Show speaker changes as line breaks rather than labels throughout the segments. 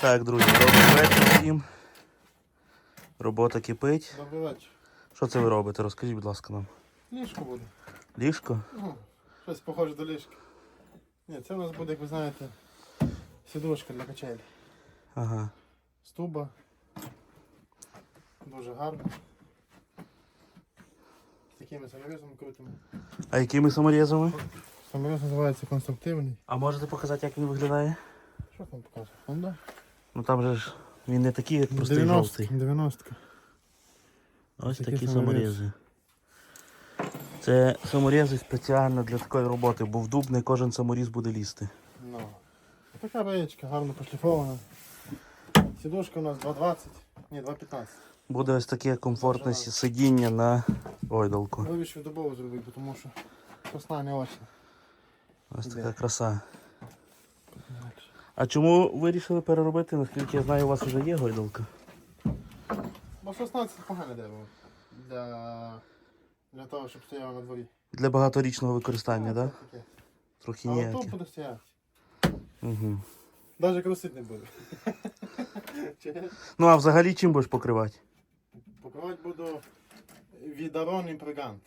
Так, друзі, добрий вечір всім. Робота кипить.
Добрий вечір.
Що це ви робите? Розкажіть, будь ласка, нам.
Ліжко буде.
Ліжко?
Ну, щось похоже до ліжка. Ні, це у нас буде, як ви знаєте, сідушка для качелі.
Ага.
Стуба. Дуже гарно. З такими саморізами крутими.
А якими саморізами?
Саморіз називається конструктивний.
А можете показати, як він виглядає?
Що там показує? Honda?
Ну там же ж він не такий, як простий
90
жовтий.
90
Ось
Такі
такі
саморізи.
Це саморізи спеціально для такої роботи, бо в дуб не кожен саморіз буде лізти.
Ну. Така речка, гарно пошліфована. Сідушка у нас 2,20. Ні, 2,15.
Буде ось таке комфортне сі- сидіння на ойдолку.
Вирішив добово зробити, тому що сосна не очі.
Ось
Іде.
така краса. А чому вирішили переробити? Наскільки я знаю, у вас вже є гойдалка.
Бо сосна це погане дерево. Для, для того, щоб стояло на дворі.
Для багаторічного використання, так?
це таке.
Трохи
Але тут
ніякі.
буде стояти.
Угу.
Навіть красити не буде.
Ну а взагалі чим будеш покривати?
Покривати буду відарон імпрегант.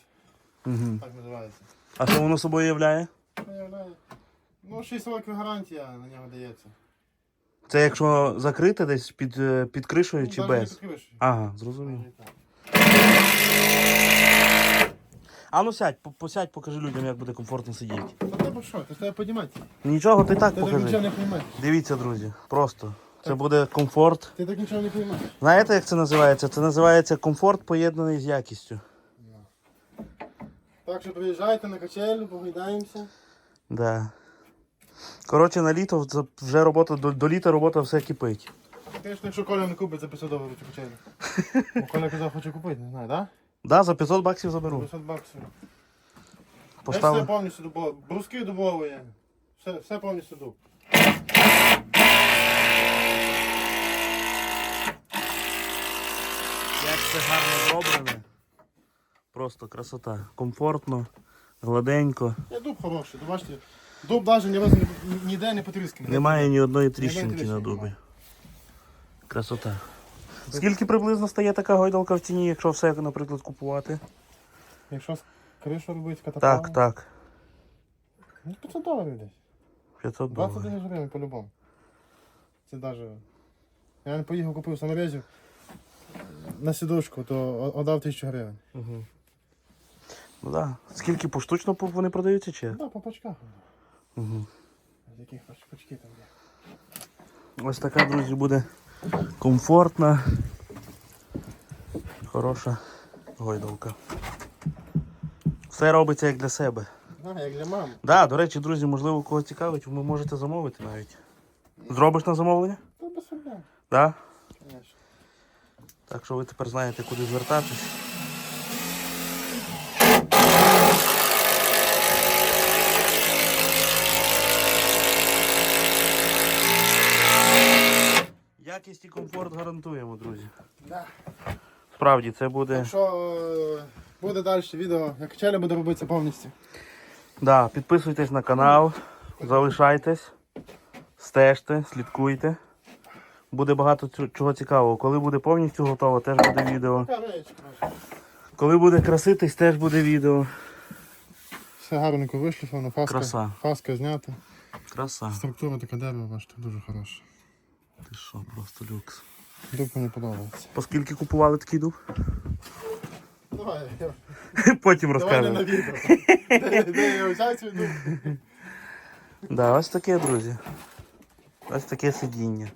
Угу.
Так називається.
А що воно собою являє?
Виявляє. Ну, 6 років гарантія на нього дається.
Це якщо закрите десь під, е, під кришею чи
Ну, навіть не
без?
підкривиш.
Ага, зрозумів.
Навіть так.
А ну сядь, по- посядь, покажи людям, як буде комфортно сидіти.
Та тебе що? Ти тебе піднімати.
Нічого, ти так
Ти так нічого
покажи.
не приймаєш.
Дивіться, друзі, просто. Це буде комфорт.
Ти так нічого не приймаєш.
Знаєте, як це називається? Це називається комфорт поєднаний з якістю.
Так що приїжджайте на качелю, погойдаємося.
Да. Коротше, на літо вже робота до, до літа робота все кипить.
Звісно, якщо Коля не купить за 500 доларів цю. Бо Коля казав, хоче купити, не знаю, так?
Да, за 500 баксів заберу.
500 баксів. Все повністю дубове. Бруски дубові. Все, все повністю дуб.
Як це гарно зроблене. Просто красота. Комфортно, гладенько.
Є дуб хороший, бачите. Дуб навіть ні разу ні- ніде не потрісканий.
Немає ні одної тріщинки на
тріщинки
дубі. Красота. Скільки приблизно стає така гойдалка в ціні, якщо все, наприклад, купувати?
Якщо з кришу робити катапалм,
Так, так.
ну 500 доларів десь.
500
20
доларів.
тисяч гривень по-любому. Це навіть. Я не поїхав, купив саморезів на сідушку, то о- отдав 1000 гривень.
Угу. Ну да. Скільки поштучно по- вони продаються чи?
Так, да, по пачках.
Угу.
З яких пачки там є.
Ось така, друзі, буде комфортна, хороша гойдалка. Все робиться як для себе.
А, як для мами.
Да, до речі, друзі, можливо, кого цікавить, ви можете замовити навіть. Зробиш на замовлення?
Та без проблем,
Да?
звісно.
Так що ви тепер знаєте, куди звертатись. Якість і комфорт гарантуємо, друзі.
Да.
Справді, це буде.
Якщо е, буде далі відео, як качеля буде робитися повністю.
Да, підписуйтесь на канал, залишайтесь, стежте, слідкуйте. Буде багато чого цікавого. Коли буде повністю готово, теж буде відео. Коли буде краситись, теж буде відео.
Все гарненько вишліфовано, фаска,
Краса.
фаска знята.
Краса.
Структура така дерева, бачите, дуже хороша.
Ти що, просто люкс.
Дуб мені подобається.
По скільки купували такий дуб?
Давай, я-
Потім
давай не на
розкажемо.
відео. Де- Де я взяв цю дуб?
Да, ось таке, друзі. Ось таке сидіння.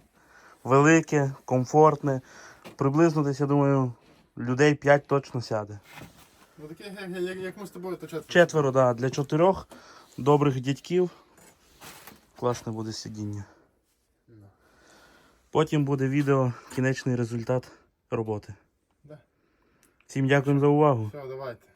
Велике, комфортне. Приблизно десь, я думаю, людей 5 точно сяде.
Ну таке, як, як, як ми з тобою, то четверо.
Четверо, да, для чотирьох добрих дядьків. Класне буде сидіння. Потім буде відео, кінечний результат роботи.
Да.
Всім дякуємо за увагу.
Все, давайте.